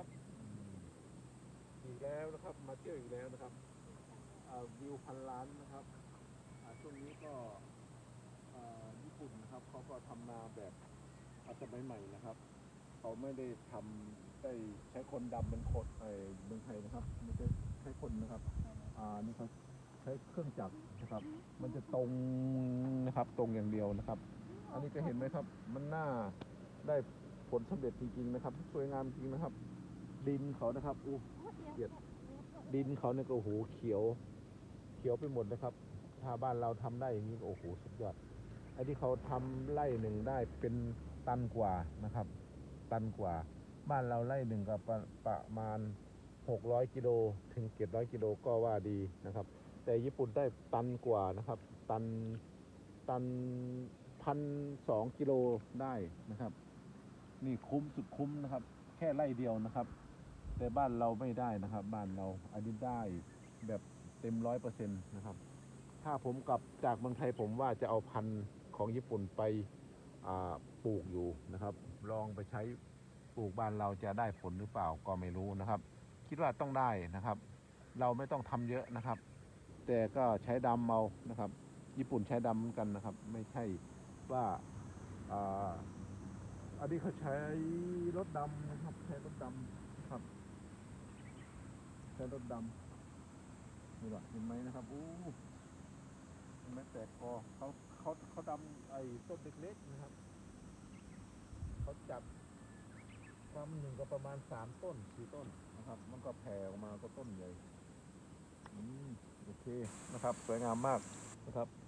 ครับอีกแล้วนะครับ มาเที่ยวอีกแล้วนะครับวิวพันล้านนะครับช่วงนี้ก็ญี่ปุ่นนะครับเขาก็ทำนาแบบอาสมัยใหม่นะครับเขาไม่ได้ทำได้ใช้คนดำเป็นคนไอ้เมืองไทยนะครับไม่ใช่ใช้คนนะครับอ่านี่เขาใช้เครื่องจักรนะครับ มันจะตรงนะครับตรงอย่างเดียวนะครับ อันนี้จะเห็นไหมครับ มันน่าได้ผลสำเร็จจริงๆนะครับ สวยงามจริงนะครับ ดินเขานะครับอู้เกียดดินเขาเนี่ยก็โอ้โหเขียว เขียวไปหมดนะครับ ถ้าบ้านเราทำได้อย่างนี้ก็โอ้โหสุดยอดไอ้ที่เขาทำไร่หนึ่งได้เป็นตันกว่านะครับ ตันกว่า บ้านเราไร่หนึ่งก็ประประมาณ600กิโลถึง700กิโลก็ว่าดีนะครับ แต่ญี่ปุ่นได้ตันกว่านะครับ ตันตันพันสองกิโลได้นะครับ นี่คุ้มสุดคุ้มนะครับ แค่ไร่เดียวนะครับ แต่บ้านเราไม่ได้นะครับ บ้านเราอันนี้ได้แบบเต็มร้อยเปอร์เซ็นต์นะครับ ถ้าผมกลับจากเมืองไทยผมว่าจะเอาพันธุ์ของญี่ปุ่นไปปลูกอยู่นะครับ ลองไปใช้ปลูกบ้านเราจะได้ผลหรือเปล่าก็ไม่รู้นะครับ คิดว่าต้องได้นะครับ เราไม่ต้องทำเยอะนะครับ แต่ก็ใช้ดำเมานะครับ ญี่ปุ่นใช้ดำเหมือนกันนะครับ ไม่ใช่ว่าอันนี้เขาใช้รถดำนะครับ ใช้รถดำครับ ช้รถดำนี่แหละเห็นไหมนะครับอู้เห็นไหมแตกคอเขาเขาเขาดำไอ้ต้นเล็กๆนะครับเขาจับกำหนึ่งก็ประมาณสามต้นสี่ต้นนะครับ มันก็แผ่ออกมาก็ต้นใหญ่อืมโอเคนะครับ สวยงามมากนะครับ